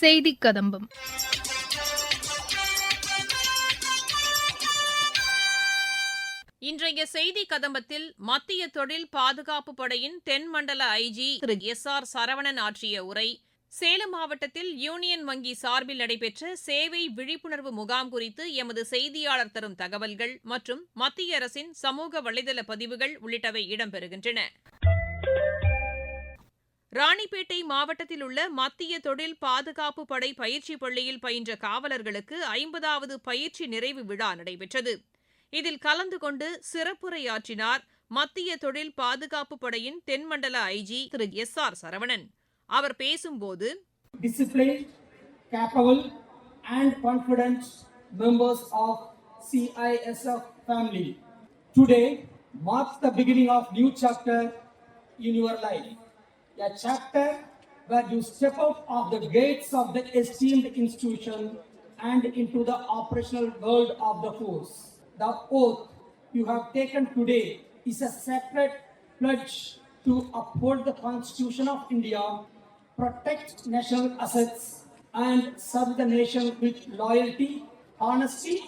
செய்தி கதம்பம். இன்றைய செய்தி கதம்பத்தில் மத்திய தொழில் பாதுகாப்பு படையின் தென்மண்டல ஐஜி திரு எஸ் ஆர் சரவணன் ஆற்றிய உரை சேலம் மாவட்டத்தில் யூனியன் வங்கி சார்பில் நடைபெற்ற சேவை விழிப்புணர்வு முகாம் குறித்து எமது செய்தியாளர் தரும் தகவல்கள் மற்றும் மத்திய அரசின் சமூக வலைதள பதிவுகள் உள்ளிட்டவை இடம்பெறுகின்றன. ராணிப்பேட்டை மாவட்டத்தில் உள்ள மத்திய தொழில் பாதுகாப்பு படை பயிற்சி பள்ளியில் பயின்ற காவலர்களுக்கு ஐம்பதாவது பயிற்சி நிறைவு விழா நடைபெற்றது இதில் கலந்து கொண்டு சிறப்புரையாற்றினார் மத்திய தொழில் பாதுகாப்பு படையின் தென்மண்டல ஐஜி திரு எஸ் ஆர் சரவணன் அவர் பேசும்போது disciplined, capable, and confident members of CISF family. Today marks the beginning of new chapter in your life. A chapter where you step out of the gates of the esteemed institution and into the operational world of the force. The oath you have taken today is a sacred pledge to uphold the Constitution of India, protect national assets, and serve the nation with loyalty, honesty,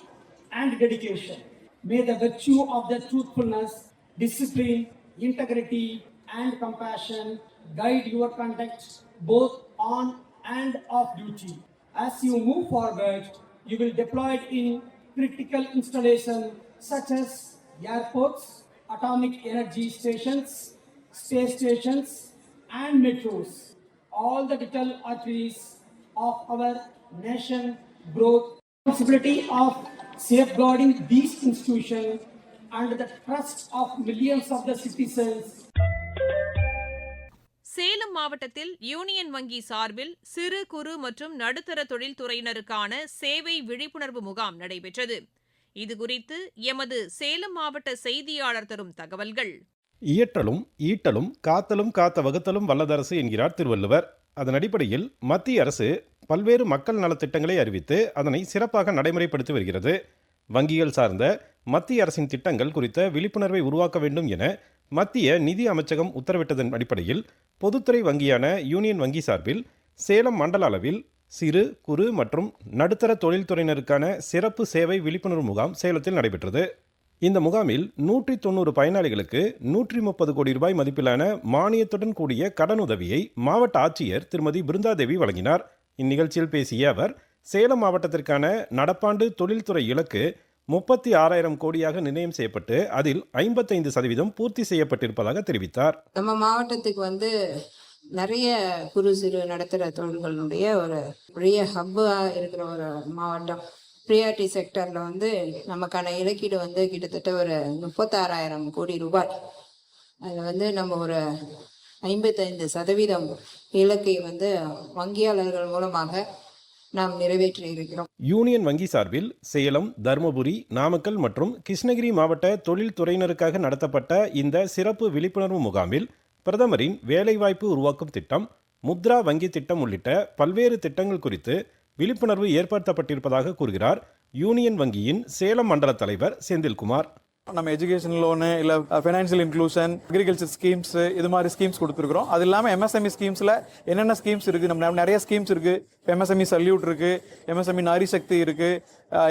and dedication. May the virtue of the truthfulness, discipline, integrity, and compassion guide your contacts both on and off duty. As you move forward, you will deploy it in critical installations such as airports, atomic energy stations, space stations, and metros. All the vital arteries of our nation growth. Responsibility of safeguarding these institutions and the trust of millions of the citizens Salem மாவட்டத்தில் union வங்கி சார்பில் சிறு குறு மற்றும் நடுத்தர தொழில்துறையினருக்கான சேவை விழிப்புணர்வு முகாம் நடைபெற்றது. இதுகுறித்து எமது சேலம் மாவட்ட செய்தியாளர் தரும் தகவல்கள். இயற்றலும் ஈட்டலும் காத்தலும் காத்த வகுத்தலும் வல்லதரசு என்கிறார் திருவள்ளுவர். அதன் அடிப்படையில் மத்திய அரசு பல்வேறு மக்கள் நலத்திட்டங்களை அறிவித்து அதனை சிறப்பாக நடைமுறைப்படுத்தி வருகிறது. வங்கிகள் சார்ந்த மத்திய அரசின் திட்டங்கள் குறித்த விழிப்புணர்வை உருவாக்க வேண்டும் என மத்திய நிதி அமைச்சகம் உத்தரவிட்டதன் அடிப்படையில் பொதுத்துறை வங்கியான யூனியன் வங்கி சார்பில் சேலம் மண்டல அளவில் சிறு குறு மற்றும் நடுத்தர தொழில்துறையினருக்கான சிறப்பு சேவை விழிப்புணர்வு முகாம் சேலத்தில் நடைபெற்றது. இந்த முகாமில் நூற்றி தொண்ணூறு பயனாளிகளுக்கு நூற்றி முப்பது கோடி ரூபாய் மதிப்பிலான மானியத்துடன் கூடிய கடனுதவியை மாவட்ட ஆட்சியர் திருமதி பிருந்தாதேவி வழங்கினார். இந்நிகழ்ச்சியில் பேசிய அவர் சேலம் மாவட்டத்திற்கான நடப்பாண்டு தொழில்துறை இலக்கு முப்பத்தி ஆறாயிரம் கோடியாக நிர்ணயம் செய்யப்பட்டு அதில் ஐம்பத்தைந்து சதவீதம் பூர்த்தி செய்யப்பட்டிருப்பதாக தெரிவித்தார். நம்ம மாவட்டத்துக்கு வந்து நிறைய குறு சிறு நடத்துகிற தொழில்களுடைய ஒரு பெரிய ஹப்பாக இருக்கிற ஒரு மாவட்டம். ப்ரியாரிட்டி செக்டரில் வந்து நமக்கான இலக்கீடு வந்து கிட்டத்தட்ட ஒரு முப்பத்தாறாயிரம் கோடி ரூபாய். அதில் வந்து நம்ம ஒரு ஐம்பத்தைந்து சதவீதம் இலக்கை வந்து வங்கியாளர்கள் மூலமாக நாம் நிறைவேற்றி இருக்கிறோம். யூனியன் வங்கி சார்பில் சேலம் தருமபுரி நாமக்கல் மற்றும் கிருஷ்ணகிரி மாவட்ட தொழில்துறையினருக்காக நடத்தப்பட்ட இந்த சிறப்பு விழிப்புணர்வு முகாமில் பிரதமரின் வேலைவாய்ப்பு உருவாக்கும் திட்டம் முத்ரா வங்கி திட்டம் உள்ளிட்ட பல்வேறு திட்டங்கள் குறித்து விழிப்புணர்வு ஏற்படுத்தப்பட்டிருப்பதாக கூறுகிறார் யூனியன் வங்கியின் சேலம் மண்டல தலைவர் செந்தில்குமார். நம்ம எஜுகேஷன் லோனு இல்லை ஃபைனான்சியல் இன்க்ளூஷன் அக்ரிகல்ச்சர் ஸ்கீம்ஸ் இது மாதிரி ஸ்கீம்ஸ் கொடுத்துருக்குறோம். அது இல்லாமல் எம்எஸ்எம்இ ஸ்கீம்ஸில் என்னென்ன ஸ்கீம்ஸ் இருக்குது நம்ம நிறைய ஸ்கீம்ஸ் இருக்குது எம்எஸ்எம்இ சல்யூட் இருக்குது எம்எஸ்எம்இ நாரி சக்தி இருக்குது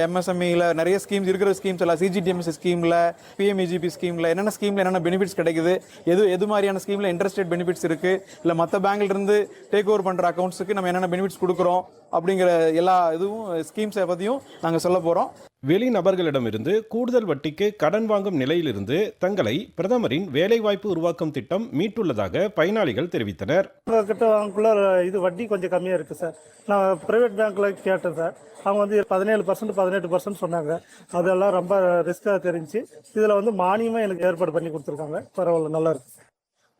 எம்எஸ்எம்இல நிறைய ஸ்கீம்ஸ் இருக்கிற ஸ்கீம்ஸ் எல்லாம் சிஜிடிஎம்எஸ் ஸ்கீமில் பிஎம்இஜிபி ஸ்கீமில் என்னென்ன ஸ்கீமில் என்னென்ன பெனிஃபிட்ஸ் கிடைக்குது? எது எது மாதிரியான ஸ்கீமில் இன்ட்ரெஸ்ட் ரேட் பெனிஃபிட்ஸ் இருக்குது இல்லை மற்ற பேங்க்லேருந்து டேக் ஓவர் பண்ணுற அக்கௌண்ட்ஸுக்கு நம்ம என்னென்ன பெனிஃபிட்ஸ் கொடுக்குறோம்? அப்படிங்கிற எல்லா இதுவும் ஸ்கீம்ஸை பற்றியும் நாங்கள் சொல்ல போகிறோம் வெளிநபர்களிடமிருந்து கூடுதல் வட்டிக்கு கடன் வாங்கும் நிலையிலிருந்து தங்களை பிரதமரின் வேலைவாய்ப்பு உருவாக்கும் திட்டம் மீட்டுள்ளதாக பயனாளிகள் தெரிவித்தனர். கிட்ட வாங்கக்குள்ள இது வட்டி கொஞ்சம் கம்மியாக இருக்குது சார். நான் ப்ரைவேட் பேங்க்கில் கேட்டேன் சார். அவங்க வந்து பதினேழு பர்சன்ட் பதினெட்டு பர்சன்ட் சொன்னாங்க. அதெல்லாம் ரொம்ப ரிஸ்க்காக தெரிஞ்சு இதில் வந்து மானியமாக எனக்கு ஏற்பாடு பண்ணி கொடுத்துருக்காங்க. பரவாயில்ல நல்லா இருக்கு.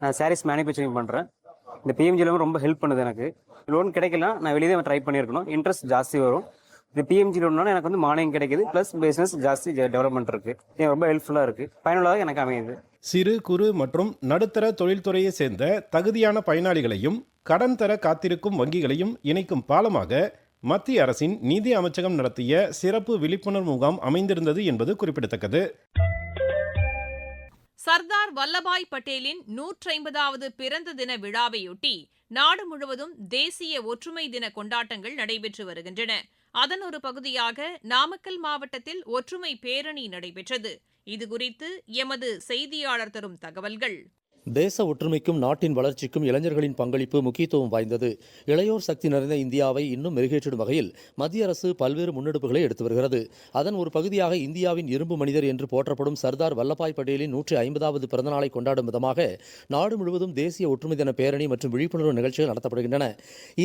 நான் சாரீஸ் மேனுஃபேக்சரிங் பண்ணுறேன் இந்த பிஎம்ஜி லோன் ரொம்ப ஹெல்ப் பண்ணுது எனக்கு. லோன் கிடைக்கலாம் நான் வெளியே தான் ட்ரை பண்ணியிருக்கணும். இன்ட்ரெஸ்ட் ஜாஸ்தி வரும். இந்த பிஎம்ஜி லோன்னால எனக்கு வந்து மானியம் கிடைக்குது. ப்ளஸ் பிஸ்னஸ் ஜாஸ்தி டெவலப்மெண்ட் இருக்கு. இது ரொம்ப ஹெல்ப்ஃபுல்லாக இருக்கு. பயனுள்ளதாக எனக்கு அமையுது. சிறு குறு மற்றும் நடுத்தர தொழில்துறையை சேர்ந்த தகுதியான பயனாளிகளையும் கடன் தர காத்திருக்கும் வங்கிகளையும் இணைக்கும் பாலமாக மத்திய அரசின் நிதி அமைச்சகம் நடத்திய சிறப்பு விழிப்புணர்வு முகாம் அமைந்திருந்தது என்பது குறிப்பிடத்தக்கது. சர்தார் வல்லபாய் பட்டேலின் நூற்றைம்பதாவது பிறந்த தின விழாவையொட்டி நாடு முழுவதும் தேசிய ஒற்றுமை தின கொண்டாட்டங்கள் நடைபெற்று வருகின்றன. அதன் ஒரு பகுதியாக நாமக்கல் மாவட்டத்தில் ஒற்றுமை பேரணி நடைபெற்றது. இதுகுறித்து எமது செய்தியாளர் தரும் தகவல்கள். தேச ஒற்றுமைக்கும் நாட்டின் வளர்ச்சிக்கும் இளைஞர்களின் பங்களிப்பு முக்கியத்துவம் வாய்ந்தது. இளையோர் சக்தி நிறைந்த இந்தியாவை இன்னும் மெருகேற்றிடும் வகையில் மத்திய அரசு பல்வேறு முன்னெடுப்புகளை எடுத்து வருகிறது. அதன் ஒரு பகுதியாக இந்தியாவின் இரும்பு மனிதர் என்று போற்றப்படும் சர்தார் வல்லபாய் பட்டேலின் நூற்றி ஐம்பதாவது பிறந்தநாளை கொண்டாடும் விதமாக நாடு முழுவதும் தேசிய ஒற்றுமை தின பேரணி மற்றும் விழிப்புணர்வு நிகழ்ச்சிகள் நடத்தப்படுகின்றன.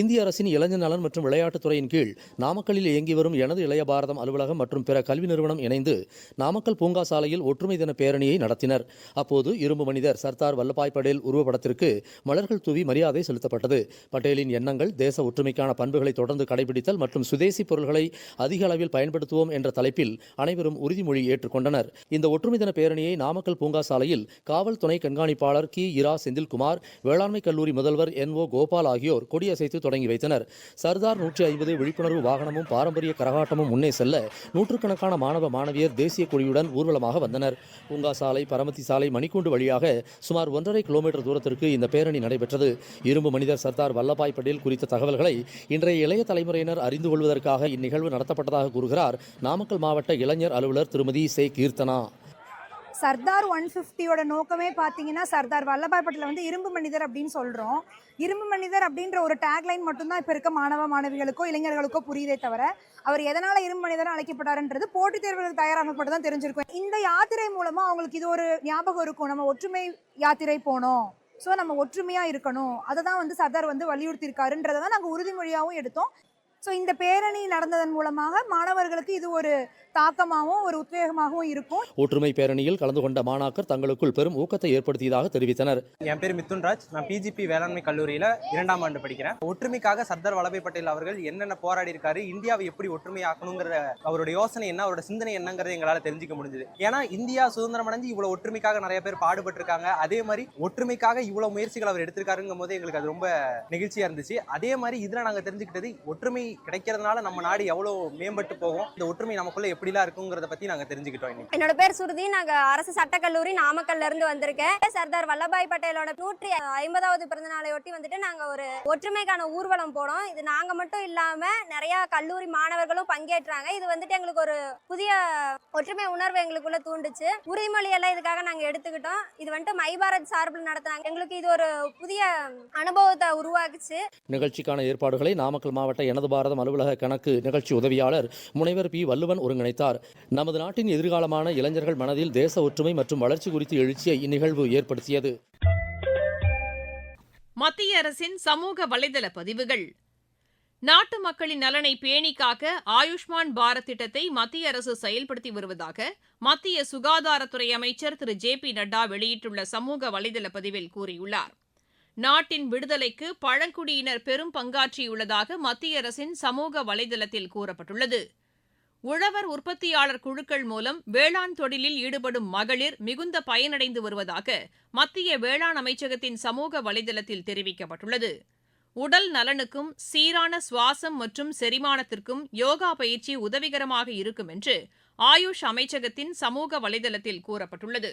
இந்திய அரசின் இளைஞர் நலன் மற்றும் விளையாட்டுத்துறையின் கீழ் நாமக்கல்லில் இயங்கி வரும் எனது இளைய பாரதம் அலுவலகம் மற்றும் பிற கல்வி நிறுவனம் இணைந்து நாமக்கல் பூங்கா சாலையில் ஒற்றுமை தின பேரணியை நடத்தினர். அப்போது இரும்பு மனிதர் சர்தார் வல்லபாய் படேல் உருவப்படத்திற்கு மலர்கள் தூவி மரியாதை செலுத்தப்பட்டது. பட்டேலின் எண்ணங்கள் தேச ஒற்றுமைக்கான பண்புகளை தொடர்ந்து கடைபிடித்தல் மற்றும் சுதேசி பொருள்களை அதிக அளவில் பயன்படுத்துவோம் என்ற தலைப்பில் அனைவரும் உறுதிமொழி ஏற்றுக்கொண்டனர். இந்த ஒற்றுமை தின பேரணியை நாமக்கல் பூங்கா சாலையில் காவல் துணை கண்காணிப்பாளர் கி. இரா. செந்தில்குமார் வேளாண்மை கல்லூரி முதல்வர் என். ஓ. கோபால் ஆகியோர் கொடியசைத்து தொடங்கி வைத்தனர். சர்தார் நூற்றி ஐம்பது விழிப்புணர்வு வாகனமும் பாரம்பரிய கரகாட்டமும் முன்னே செல்ல நூற்றுக்கணக்கான மாணவ மாணவியர் தேசிய கொடியுடன் ஊர்வலமாக வந்தனர். பூங்கா சாலை பரமத்தி சாலை மணிக்கூண்டு வழியாக சுமார் ஒன்றரை கிலோமீட்டர் தூரத்திற்கு இந்த பேரணி நடைபெற்றது. இரும்பு மனிதர் சர்தார் வல்லபாய் பட்டேல் குறித்த தகவல்களை இன்றைய இளைய தலைமுறையினர் அறிந்து கொள்வதற்காக இந்நிகழ்வு நடத்தப்பட்டதாக கூறுகிறார். நாமக்கல் மாவட்ட இளைஞர் அலுவலர் திருமதி சே கீர்த்தனா. சர்தார் ஒன் ஃபிஃப்டியோட நோக்கமே பார்த்தீங்கன்னா சர்தார் வல்லபாய் பட்டேல் வந்து இரும்பு மனிதர் அப்படின்னு சொல்கிறோம் இரும்பு மனிதர் அப்படின்ற ஒரு டேக்லைன் மட்டும்தான் இப்போ இருக்க மாணவ மாணவிகளுக்கோ இளைஞர்களுக்கோ புரியுதே தவிர அவர் எதனால் இரும்பு மனிதர் அழைக்கப்பட்டாருன்றது போட்டித் தேர்வுகளுக்கு தயாராகப்பட்டு தான் தெரிஞ்சிருக்கும். இந்த யாத்திரை மூலமாக அவங்களுக்கு இது ஒரு ஞாபகம் இருக்கும். நம்ம ஒற்றுமை யாத்திரை போனோம். ஸோ நம்ம ஒற்றுமையாக இருக்கணும். அதை தான் வந்து சர்தார் வந்து வலியுறுத்தியிருக்காருன்றதை தான் நாங்கள் உறுதிமொழியாகவும் எடுத்தோம். ஸோ இந்த பேரணி நடந்ததன் மூலமாக மாணவர்களுக்கு இது ஒரு தாக்கமாகவும் ஒரு உத்வேகமாகவும் இருக்கும். ஒற்றுமை பேரணியில் கலந்து கொண்ட மாணாக்கர் தங்களுக்குள் பெரும் ஊக்கத்தை ஏற்படுத்தியதாக தெரிவித்தனர். என் பேர் மிதுன்ராஜ். நான் பிஜிபி வேளாண்மை கல்லூரியில் இரண்டாம் ஆண்டு படிக்கிறேன். ஒற்றுமைக்காக சர்தார் வல்லபாய் பட்டேல் அவர்கள் என்னென்ன போராடி இருக்காரு இந்தியாவை எப்படி ஒற்றுமையாக்கணுங்கிற அவருடைய யோசனை என்ன அவரோட சிந்தனை என்னங்கிறத எங்களால் தெரிஞ்சுக்க முடிஞ்சது. ஏன்னா இந்தியா சுதந்திரம் அடைஞ்சு இவ்வளவு ஒற்றுமைக்காக நிறைய பேர் பாடுபட்டிருக்காங்க. அதே மாதிரி ஒற்றுமைக்காக இவ்வளவு முயற்சிகள் அவர் எடுத்திருக்காருங்கும் போது எங்களுக்கு அது ரொம்ப நெகிழ்ச்சியா இருந்துச்சு. அதே மாதிரி இதுல நாங்க தெரிஞ்சுக்கிட்டது ஒற்றுமை கிடைக்கிறதுனால நம்ம நாடு எவ்வளவு மேம்பட்டு போகும்? இந்த ஒற்றுமை நமக்குள்ள எப்படிலாம் இருக்குங்கிறத பத்தி நாங்க தெரிஞ்சுக்கிட்டோம் இன்னைக்கு. என்னோட பேர் சுருதி நாங்க அரசு சட்டக்கல்லூரி நாமக்கல்ல இருந்து வந்திருக்கேன். சர்தார் வல்லபாய் பட்டேலோட நூற்றி ஐம்பதாவது பிறந்த நாளை ஒட்டி வந்துட்டு நாங்க ஒரு ஒற்றுமைக்கான ஊர்வலம் போனோம். இது நாங்க மட்டும் இல்லாம நிறைய கல்லூரி மாணவர்களும் பங்கேற்றாங்க. இது வந்துட்டு எங்களுக்கு ஒரு புதிய ஒற்றுமை உணர்வு எங்களுக்குள்ள தூண்டுச்சு. உறுதிமொழி எல்லாம் இதுக்காக நாங்க எடுத்துக்கிட்டோம். இது வந்துட்டு மை பாரத் சார்பில் நடத்துனாங்க. எங்களுக்கு இது ஒரு புதிய அனுபவத்தை உருவாக்குச்சு. நிகழ்ச்சிக்கான ஏற்பாடுகளை நாமக்கல் மாவட்ட எனது பாரதம் அலுவலக கணக்கு நிகழ்ச்சி உதவியாளர் முனைவர் பி. வல்லுவன் ஒருங்கிணைத்தார். நமது நாட்டின் எதிர்காலமான இளைஞர்கள் மனதில் தேச ஒற்றுமை மற்றும் வளர்ச்சி குறித்து எழுச்சியை இந்நிகழ்வு ஏற்படுத்தியது. மத்திய அரசின் சமூக வலைதள பதிவுகள். நாட்டு மக்களின் நலனை பேணி காக்க ஆயுஷ்மான் பாரத் திட்டத்தை மத்திய அரசு செயல்படுத்தி வருவதாக மத்திய சுகாதாரத்துறை அமைச்சர் திரு. ஜே. பி. நட்டா வெளியிட்டுள்ள சமூக வலைதள பதிவில் கூறியுள்ளாா் நாட்டின் விடுதலைக்கு பழங்குடியினர் பெரும் பங்காற்றியுள்ளதாக மத்திய அரசின் சமூக வலைதளத்தில் கூறப்பட்டுள்ளது. உழவர் உற்பத்தியாளர் குழுக்கள் மூலம் வேளாண் தொழிலில் ஈடுபடும் மகளிர் மிகுந்த பயனடைந்து வருவதாக மத்திய வேளாண் அமைச்சகத்தின் சமூக வலைதளத்தில் தெரிவிக்கப்பட்டுள்ளது. உடல் நலனுக்கும் சீரான சுவாசம் மற்றும் செரிமானத்திற்கும் யோகா பயிற்சி உதவிகரமாக இருக்கும் என்று ஆயுஷ் அமைச்சகத்தின் சமூக வலைதளத்தில் கூறப்பட்டுள்ளது.